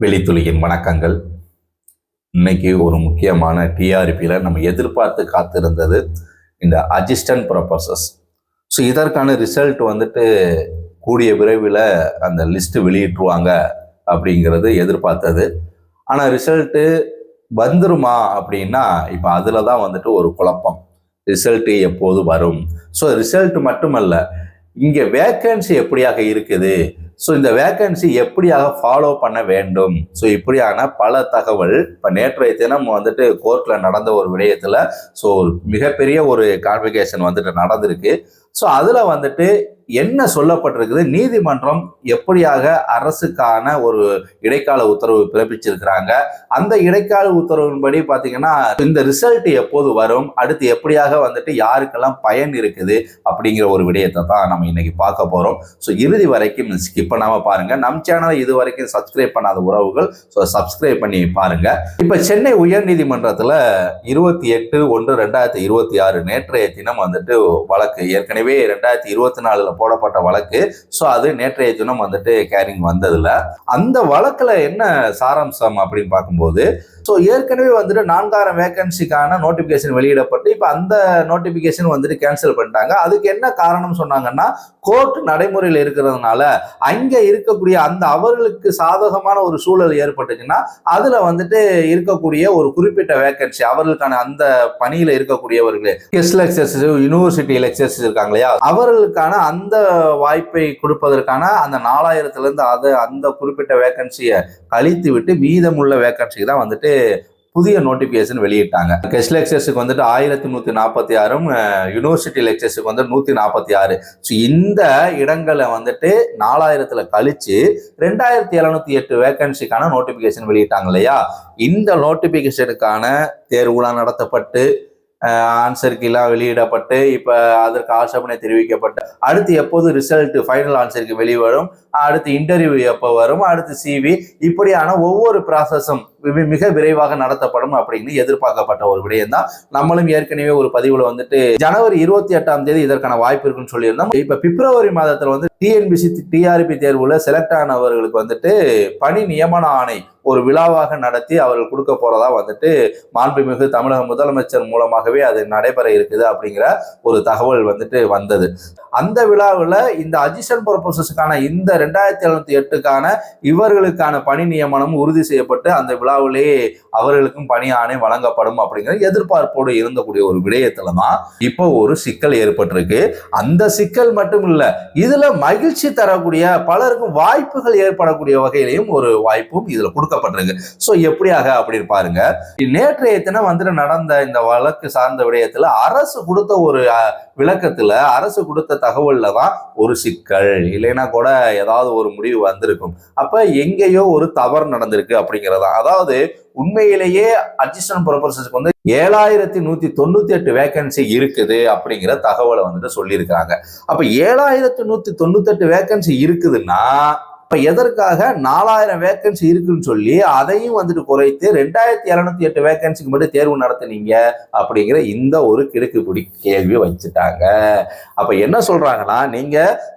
வெளித்துளியின் வணக்கங்கள். இன்னைக்கு ஒரு முக்கியமான டிஆர்பியில் நம்ம எதிர்பார்த்து காத்திருந்தது இந்த அசிஸ்டன்ட் ப்ரொபசஸ் ஸோ இதற்கான ரிசல்ட் வந்துட்டு கூடிய விரைவில் அந்த லிஸ்ட்டு வெளியிட்டுருவாங்க அப்படிங்கிறது எதிர்பார்த்தது. ஆனால் ரிசல்ட்டு வந்துருமா அப்படின்னா இப்போ அதில் தான் வந்துட்டு ஒரு குழப்பம். ரிசல்ட்டு எப்போது வரும்? ஸோ ரிசல்ட் மட்டுமல்ல இங்கே வேக்கன்சி எப்படியாக இருக்குது? ஸோ இந்த வேக்கன்சி எப்படியாக ஃபாலோ பண்ண வேண்டும்? ஸோ இப்படியான பல தகவல் இப்போ நேற்றைய தினம் வந்துட்டு கோர்ட்டில் நடந்த ஒரு விடயத்தில் ஸோ மிகப்பெரிய ஒரு கான்வெகேஷன் வந்துட்டு நடந்திருக்கு. ஸோ அதில் வந்துட்டு என்ன சொல்லப்பட்டிருக்குது? நீதிமன்றம் எப்படியாக அரசுக்கான ஒரு இடைக்கால உத்தரவு பிறப்பிச்சிருக்கிறாங்க. அந்த இடைக்கால உத்தரவின்படி பார்த்தீங்கன்னா இந்த ரிசல்ட் எப்போது வரும்? அடுத்து எப்படியாக வந்துட்டு யாருக்கெல்லாம் பயன் இருக்குது? அப்படிங்கிற ஒரு விடயத்தை தான் நம்ம இன்னைக்கு பார்க்க போகிறோம் ஸோ இறுதி வரைக்கும் ஸ்கிப் பண்ணாமல் பாருங்க. நம் சேனலை இது வரைக்கும் சப்ஸ்கிரைப் பண்ணாத உறவுகள் ஸோ சப்ஸ்கிரைப் பண்ணி பாருங்க. இப்போ சென்னை உயர்நீதிமன்றத்தில் இருபத்தி எட்டு ஒன்று ரெண்டாயிரத்தி இருபத்தி ஆறு நேற்றைய தினம் வந்துட்டு வழக்கு. ஏற்கனவே ரெண்டாயிரத்தி இருபத்தி நாலில் போடப்பட்ட வழக்கு. ஸோ அது நேற்றைய தினம் வந்துட்டு கேரிங் வந்ததில்ல. அந்த வழக்குல என்ன சாராம்சம் அப்படின்னு பார்க்கும்போது ஸோ ஏற்கனவே வந்துட்டு நான்காயிரம் வேகன்சிக்கான நோட்டிஃபிகேஷன் வெளியிடப்பட்டு இப்போ அந்த நோட்டிஃபிகேஷன் வந்துட்டு கேன்சல் பண்ணிட்டாங்க. அதுக்கு என்ன காரணம் சொன்னாங்கன்னா கோர்ட் நடைமுறையில் இருக்கிறதுனால அங்கே இருக்கக்கூடிய அந்த அவர்களுக்கு சாதகமான ஒரு சூழல் ஏற்பட்டுச்சுன்னா அதில் வந்துட்டு இருக்கக்கூடிய ஒரு குறிப்பிட்ட வேகன்சி அவர்களுக்கான அந்த பணியில் இருக்கக்கூடியவர்கள் கெஸ்ட் லெக்சர்ஸ் யூனிவர்சிட்டி லெக்சர்ஸ் இருக்காங்க இல்லையா? அவர்களுக்கான அந்த வாய்ப்பை கொடுப்பதற்கான அந்த நாலாயிரத்துலேருந்து அதை அந்த குறிப்பிட்ட வேகன்சியை கழித்து விட்டு மீதமுள்ள வேகன்சிக்கு தான் வந்துட்டு புதிய நோட்டிஃபிகேஷன் வெளியிட்டாங்க. கெஸ்ட் லெக்சர்ஸுக்கு வந்துட்டு ஆயிரத்தி நூற்றி நாற்பத்தி ஆறும் யூனிவர்சிட்டி லெக்சர்ஸுக்கு வந்து நூற்றி நாற்பத்தி ஆறு. ஸோ இந்த இடங்களை வந்துட்டு நாலாயிரத்தில் கழித்து ரெண்டாயிரத்தி எழுநூத்தி எட்டு வேகன்சிக்கான நோட்டிஃபிகேஷன் வெளியிட்டாங்க இல்லையா? இந்த நோட்டிஃபிகேஷனுக்கான தேர்வுலாம் நடத்தப்பட்டு ஆன்சருக்கெல்லாம் வெளியிடப்பட்டு இப்போ அதற்கு ஆட்சேபனை தெரிவிக்கப்பட்டு அடுத்து எப்போது ரிசல்ட் ஃபைனல் ஆன்சருக்கு வெளிவரும் அடுத்து இன்டர்வியூ எப்போ வரும் அடுத்து சிவி இப்படியான ஒவ்வொரு ப்ராசஸும் மிக விரைவாக நடத்தப்படும் அப்படின்னு எதிர்பார்க்கப்பட்ட ஒரு விடயம் தான் நம்மளும் ஏற்கனவே ஒரு பதிவுல வந்துட்டு ஜனவரி இருபத்தி எட்டாம் தேதி இதற்கான வாய்ப்பு இருக்குன்னு சொல்லியிருந்தோம். இப்ப பிப்ரவரி மாதத்துல வந்து டிஎன்பிசி டிஆர்பி தேர்வுல செலக்ட் ஆனவர்களுக்கு வந்துட்டு பணி நியமன ஆணை ஒரு விழாவாக நடத்தி அவர்கள் கொடுக்க போறதா வந்துட்டு மாண்புமிகு தமிழக முதலமைச்சர் மூலமாகவே அது நடைபெற இருக்குது அப்படிங்கிற ஒரு தகவல் வந்துட்டு வந்தது. அந்த விழாவில் இந்த அஜிஷன் ப்ரொபோசஸ்க்கான இந்த ரெண்டாயிரத்தி எழுநூத்தி எட்டுக்கான இவர்களுக்கான பணி நியமனம் உறுதி செய்யப்பட்டு அந்த விழா விழாவிலே அவர்களுக்கும் பணி ஆணை வழங்கப்படும் அப்படிங்கிற எதிர்பார்ப்போடு இருந்தக்கூடிய ஒரு விடயத்துல தான் இப்போ ஒரு சிக்கல் ஏற்பட்டிருக்கு. அந்த சிக்கல் மட்டும் இல்ல இதுல மகிழ்ச்சி தரக்கூடிய பலருக்கும் வாய்ப்புகள் ஏற்படக்கூடிய வகையிலையும் ஒரு வாய்ப்பும் இதுல கொடுக்கப்பட்டிருக்கு. ஸோ எப்படியாக அப்படின்னு பாருங்க. நேற்றைய தினம் வந்துட்டு நடந்த இந்த வழக்கு சார்ந்த விடயத்துல அரசு கொடுத்த ஒரு விளக்கத்துல அரசு கொடுத்த தகவல்ல தான் ஒரு சிக்கல். இல்லைன்னா கூட ஏதாவது ஒரு முடிவு வந்திருக்கும். அப்ப எங்கேயோ ஒரு தவறு நடந்திருக்கு அப்படிங்கிறதா அதாவது உண்மையிலேயே அசிஸ்டன்ட் ப்ரொபர்சஸ்க்கு வந்து ஏழாயிரத்தி நூத்தி தொண்ணூத்தி எட்டு வேகன்சி இருக்குது அப்படிங்கிற தகவலை வந்துட்டு சொல்லியிருக்கிறாங்க. அப்ப ஏழாயிரத்தி நூத்தி தொண்ணூத்தி எட்டு வேகன்சி இருக்குதுன்னா இப்ப எதற்காக நாலாயிரம் வேகன்சி இருக்குன்னு சொல்லி அதையும் வந்துட்டு குறைத்து ரெண்டாயிரத்தி இரநூத்தி எட்டு வேகன்சிக்கு மட்டும் தேர்வு நடத்துனீங்க அப்படிங்கிற இந்த ஒரு கிடுக்குப்பிடி கேள்வி வச்சுட்டாங்க. அப்ப என்ன சொல்றாங்கன்னா நீங்க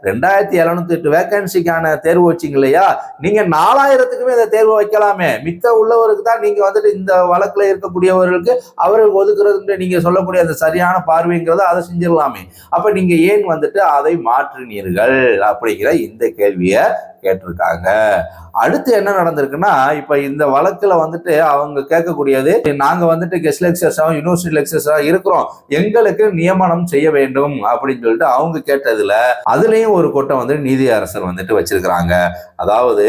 ரெண்டாயிரத்தி இரநூத்தி எட்டு வேகன்சிக்கான தேர்வு வச்சிங்க இல்லையா? நீங்க நாலாயிரத்துக்குமே இந்த தேர்வு வைக்கலாமே. மித்த உள்ளவருக்கு தான் நீங்க வந்துட்டு இந்த வழக்குல இருக்கக்கூடியவர்களுக்கு அவர்களுக்கு ஒதுக்குறதுன்ற நீங்க சொல்லக்கூடிய அந்த சரியான பார்வைங்கிறத அதை செஞ்சிடலாமே. அப்ப நீங்க ஏன் வந்துட்டு அதை மாற்றினீர்கள் அப்படிங்கிற இந்த கேள்வியை கேட்டிருக்காங்க. அடுத்து என்ன நடந்திருக்குன்னா இப்போ இந்த வழக்கில் வந்துட்டு அவங்க கேட்கக்கூடியது நாங்கள் வந்துட்டு கெஸ்ட் லெக்சர்ஸாக யூனிவர்சிட்டி லெக்சர்ஸாக இருக்கிறோம். எங்களுக்கு நியமனம் செய்ய வேண்டும் அப்படின்னு சொல்லிட்டு அவங்க கேட்டதில் அதுலேயும் ஒரு கூட்டம் வந்து நீதி அரசர் வந்துட்டு வச்சிருக்கிறாங்க. அதாவது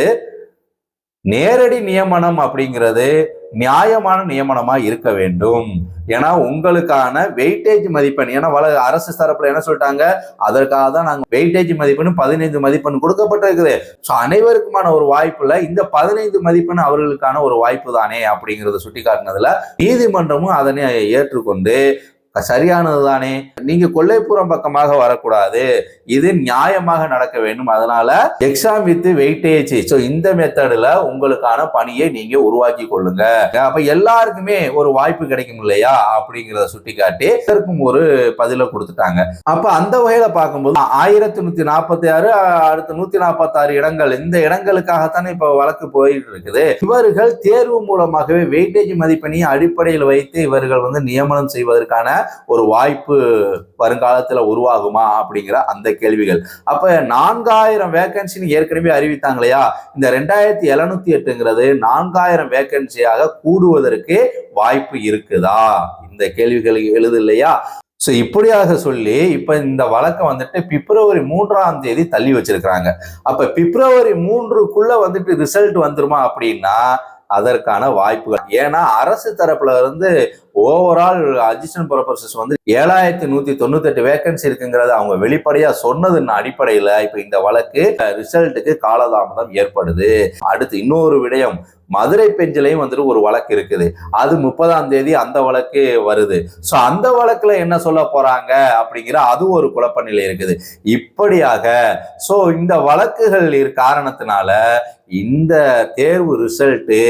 நேரடி நியமனம் அப்படிங்கிறது நியாயமான நியமனமா இருக்க வேண்டும். ஏன்னா உங்களுக்கான வெயிட்டேஜ் மதிப்பெண் ஏன்னா வள அரசு தரப்புல என்ன சொல்லிட்டாங்க? அதற்காக தான் நாங்கள் வெயிட்டேஜ் மதிப்பெண் பதினைந்து மதிப்பெண் கொடுக்கப்பட்டிருக்குது. ஸோ அனைவருக்குமான ஒரு வாய்ப்புல இந்த பதினைந்து மதிப்பெண் அவர்களுக்கான ஒரு வாய்ப்பு தானே அப்படிங்கிறத சுட்டி காட்டினதுல நீதிமன்றமும் அதனை ஏற்றுக்கொண்டு சரியானது தானே? நீங்க கொல்லைப்புறம் பக்கமாக வரக்கூடாது. இது நியாயமாக நடக்க வேண்டும். அதனால எக்ஸாம் வித் வெயிட்டேஜ் ஸோ இந்த மெத்தடில் உங்களுக்கான பணியை நீங்க உருவாக்கி கொள்ளுங்க. அப்ப எல்லாருக்குமே ஒரு வாய்ப்பு கிடைக்கும் இல்லையா? அப்படிங்கிறத சுட்டி காட்டி இதற்கும் ஒரு பதில கொடுத்துட்டாங்க. அப்ப அந்த வகையில பார்க்கும்போது ஆயிரத்தி நூத்தி நாற்பத்தி ஆறு அடுத்து நூத்தி நாற்பத்தி ஆறு இடங்கள். இந்த இடங்களுக்காகத்தானே இப்ப வழக்கு போயிட்டு இருக்குது இவர்கள் தேர்வு மூலமாகவே வெயிட்டேஜ் மதிப்பெண்ணை அடிப்படையில் வைத்து இவர்கள் வந்து நியமனம் செய்வதற்கான ஒரு வாய்ப்பு வருங்காலத்தில் உருவாகுமா அப்படிங்கிற அந்த கேள்விகள். அப்ப நான்காயிரம் வேகன்சின்னு ஏற்கனவே அறிவித்தாங்க இல்லையா இந்த ரெண்டாயிரத்தி எழுநூத்தி எட்டுங்கிறது நான்காயிரம் வேகன்சியாக கூடுவதற்கு வாய்ப்பு இருக்குதா? இந்த கேள்விகள் எழுது இல்லையா? ஸோ இப்படியாக சொல்லி இப்போ இந்த வழக்கை வந்துட்டு பிப்ரவரி மூன்றாம் தேதி தள்ளி வச்சிருக்கிறாங்க. அப்போ பிப்ரவரி மூன்றுக்குள்ள வந்துட்டு ரிசல்ட் வந்துருமா அப்படின்னா அதற்கான வாய்ப்புகள். ஏன்னா அரசு தரப்புல இருந்து ஓவரால் அசிஸ்டன்ட் ப்ரொஃபசர்ஸ் வந்து ஏழாயிரத்தி நூத்தி தொண்ணூத்தெட்டு வேகன்சி இருக்குங்கிறத அவங்க வெளிப்படையா சொன்னதன் அடிப்படையில இப்ப இந்த வழக்கு ரிசல்ட்டுக்கு காலதாமதம் ஏற்படுது. அடுத்து இன்னொரு விடயம் மதுரை பெஞ்சிலையும் வந்துட்டு ஒரு வழக்கு இருக்குது. அது முப்பதாம் தேதி அந்த வழக்கு வருது. ஸோ அந்த வழக்குல என்ன சொல்ல போறாங்க அப்படிங்கிற அது ஒரு குழப்ப நிலை இருக்குது. இப்படியாக ஸோ இந்த வழக்குகள் காரணத்தினால இந்த தேர்வு ரிசல்ட்டு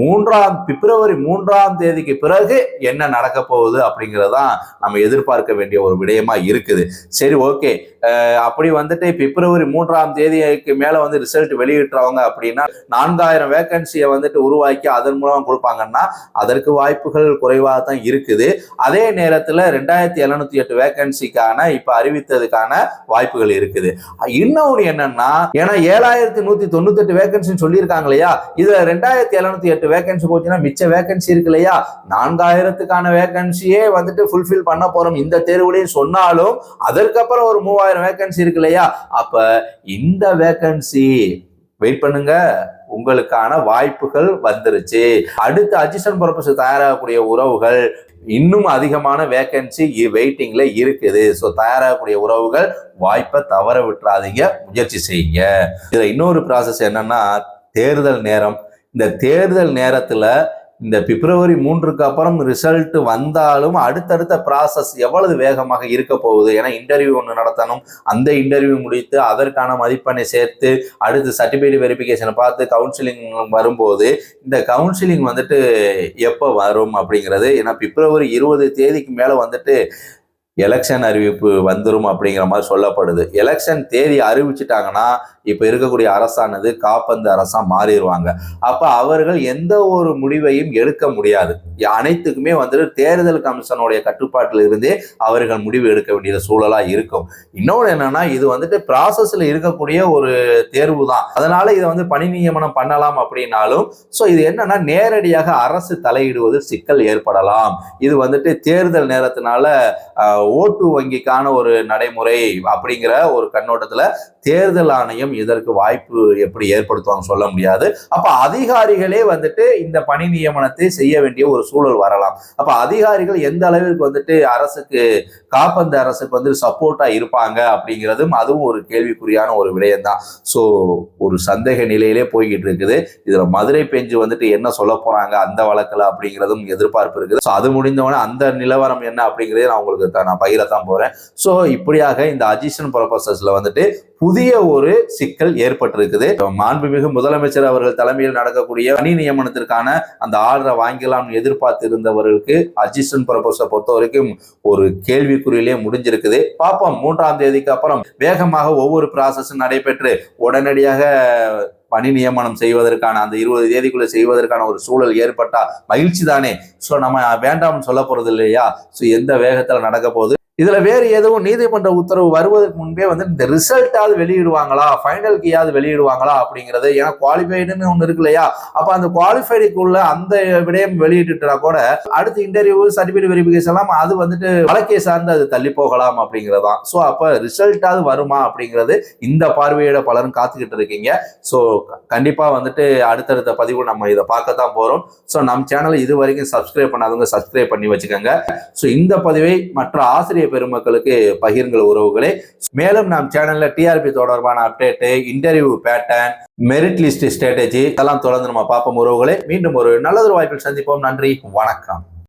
மூன்றாம் பிப்ரவரி மூன்றாம் தேதிக்கு பிறகு என்ன நடக்க போகுது அப்படிங்கிறதான் நம்ம எதிர்பார்க்க வேண்டிய ஒரு விடயமா இருக்குது. சரி ஓகே. அப்படி வந்துட்டு பிப்ரவரி மூன்றாம் தேதிக்கு மேல வந்து ரிசல்ட் வெளியிட்டுறவங்க அப்படின்னா நான்காயிரம் வேகன்சியை வந்துட்டு உருவாக்கி அதன் மூலம் கொடுப்பாங்கன்னா அதற்கு வாய்ப்புகள் குறைவாக தான் இருக்குது. அதே நேரத்தில் ரெண்டாயிரத்தி எழுநூத்தி எட்டு வேகன்சிக்கான இப்ப அறிவித்ததுக்கான வாய்ப்புகள் இருக்குது. இன்னொன்று என்னன்னா ஏன்னா ஏழாயிரத்தி நூத்தி தொண்ணூத்தி எட்டு வேகன்சின்னு சொல்லியிருக்காங்க இல்லையா? இதுல ரெண்டாயிரத்தி எழுநூத்தி எட்டு வேகன்சி போச்சுன்னா மிச்ச வேகன்சி இருக்கு இல்லையா? நான்காயிரத்துக்கான வேகன்சியே வந்துட்டு ஃபுல்ஃபில் பண்ண போறோம். இந்த தேர்வுலையும் சொன்னாலும் அதற்கப்புறம் ஒரு மூவாயிரம் வேகன்சி இருக்கு இல்லையா? அப்ப இந்த வேகன்சி வெயிட் பண்ணுங்க. உங்களுக்கான வாய்ப்புகள் வந்துருச்சு. அடுத்து அசிஸ்டன்ட் ப்ரொஃபஸர் தயாராகக்கூடிய உறவுகள் இன்னும் அதிகமான வேகன்சி வெயிட்டிங்ல இருக்குது. ஸோ தயாராகக்கூடிய உறவுகள் வாய்ப்பை தவற விட்டுறாதீங்க. முயற்சி செய்யுங்க. இதுல இன்னொரு ப்ராசஸ் என்னன்னா தேர்தல் நேரம். இந்த தேர்தல் நேரத்தில் இந்த பிப்ரவரி மூன்றுக்கு அப்புறம் ரிசல்ட் வந்தாலும் அடுத்தடுத்த ப்ராசஸ் எவ்வளவு வேகமாக இருக்க போகுது? ஏன்னா இன்டர்வியூ ஒன்று நடத்தணும். அந்த இன்டர்வியூ முடித்து அதற்கான மதிப்பெண்ணை சேர்த்து அடுத்து சர்டிஃபிகேட் வெரிஃபிகேஷனை பார்த்து கவுன்சிலிங் வரும்போது இந்த கவுன்சிலிங் வந்துட்டு எப்போ வரும் அப்படிங்கிறது? ஏன்னா பிப்ரவரி இருபது தேதிக்கு மேலே வந்துட்டு எலெக்ஷன் அறிவிப்பு வந்துடும் அப்படிங்கிற மாதிரி சொல்லப்படுது. எலெக்ஷன் தேதி அறிவிச்சிட்டாங்கன்னா இப்போ இருக்கக்கூடிய அரசானது காப்பந்து அரசா மாறிடுவாங்க அப்போ அவர்கள் எந்த ஒரு முடிவையும் எடுக்க முடியாது. அனைத்துக்குமே வந்துட்டு தேர்தல் கமிஷனுடைய கட்டுப்பாட்டில் இருந்தே அவர்கள் முடிவு எடுக்க வேண்டிய சூழலாக இருக்கும். இன்னொன்று என்னன்னா இது வந்துட்டு ப்ராசஸில் இருக்கக்கூடிய ஒரு தேர்வு தான். அதனால இதை வந்து பணி நியமனம் பண்ணலாம் அப்படின்னாலும் ஸோ இது என்னன்னா நேரடியாக அரசு தலையிடுவது சிக்கல் ஏற்படலாம். இது வந்துட்டு தேர்தல் நேரத்தினால ஓட்டு வங்கிக்கான ஒரு நடைமுறை அப்படிங்கிற ஒரு கண்ணோட்டத்தில் தேர்தல் ஆணையம் இதற்கு வாய்ப்பு எப்படி ஏற்படுத்துவாங்க சொல்ல முடியாது. அப்ப அதிகாரிகளே வந்துட்டு இந்த பணி நியமனத்தை செய்ய வேண்டிய ஒரு சூழல் வரலாம். அப்ப அதிகாரிகள் எந்த அளவிற்கு வந்துட்டு அரசுக்கு காப்பந்த அரசுக்கு வந்து சப்போர்ட்டா இருப்பாங்க அப்படிங்கிறதும் அதுவும் ஒரு கேள்விக்குறியான ஒரு விடயம் தான் ஸோ ஒரு சந்தேக நிலையிலே போய்கிட்டு இருக்குது. இதுல மதுரை பெஞ்சு வந்துட்டு என்ன சொல்ல போறாங்க அந்த வழக்கில் அப்படிங்கிறதும் எதிர்பார்ப்பு இருக்குது. ஸோ அது முடிந்தவொடனே அந்த நிலவரம் என்ன அப்படிங்கிறதே நான் உங்களுக்கு நான் பகிரத்தான் போறேன். ஸோ இப்படியாக இந்த அஜிஷன் ப்ரொபசஸில் வந்துட்டு புதிய ஒரு சிக்கல் ஏற்பட்டிருக்குது. மாண்புமிகு முதலமைச்சர் அவர்கள் தலைமையில் நடக்கக்கூடிய பணி நியமனத்திற்கான அந்த ஆர்டரை வாங்கலாம் எதிர்பார்த்து இருந்தவர்களுக்கு அஜிஷன் ப்ரொபோசர் பொறுத்த வரைக்கும் ஒரு கேள்விக்குறியிலே முடிஞ்சிருக்குது. பார்ப்போம் மூன்றாம் தேதிக்கு அப்புறம் வேகமாக ஒவ்வொரு ப்ராசஸும் நடைபெற்று உடனடியாக பணி நியமனம் செய்வதற்கான அந்த இருபது தேதிக்குள்ள செய்வதற்கான ஒரு சூழல் ஏற்பட்டா மகிழ்ச்சி தானே? ஸோ நம்ம வேண்டாம்னு சொல்ல போறது இல்லையா ஸோ எந்த வேகத்தில் நடக்க போகுது? இதுல வேறு எதுவும் நீதிமன்ற உத்தரவு வருவதற்கு முன்பே வந்து இந்த ரிசல்ட்டாவது வெளியிடுவாங்களா? ஃபைனல் கீயாவது வெளியிடுவாங்களா? அப்படிங்கிறது ஏன்னா குவாலிஃபைடுன்னு ஒன்று இருக்கு இல்லையா? அப்ப அந்த குவாலிஃபைடுக்குள்ள அந்த விடயம் வெளியிட்டுட்டா கூட அடுத்த இன்டர்வியூ சர்டிபிகேட் வெரிஃபிகேஷன் எல்லாம் அது வந்துட்டு வழக்கை சார்ந்து அது தள்ளி போகலாம் அப்படிங்கிறதான். ஸோ அப்ப ரிசல்ட்டாவது வருமா அப்படிங்கிறது இந்த பார்வையிட பலரும் காத்துக்கிட்டு இருக்கீங்க. ஸோ கண்டிப்பா வந்துட்டு அடுத்தடுத்த பதிவு நம்ம இதை பார்க்கத்தான் போறோம். ஸோ நம் சேனலை இது வரைக்கும் சப்ஸ்கிரைப் பண்ணாதவங்க சப்ஸ்கிரைப் பண்ணி வச்சுக்கோங்க. ஸோ இந்த பதிவை மற்ற ஆசிரியர் பெருமக்களுக்கு பகிருங்கள் உறவுகளே. மேலும் நம் சேனல்ல டிஆர்பி தொடர்பான update interview pattern merit list strategy இதெல்லாம் தொடர்ந்து நம்ம பார்ப்போம் உறவுகளே. மீண்டும் ஒரு நல்லதொரு வாய்ப்பில் சந்திப்போம். நன்றி. வணக்கம்.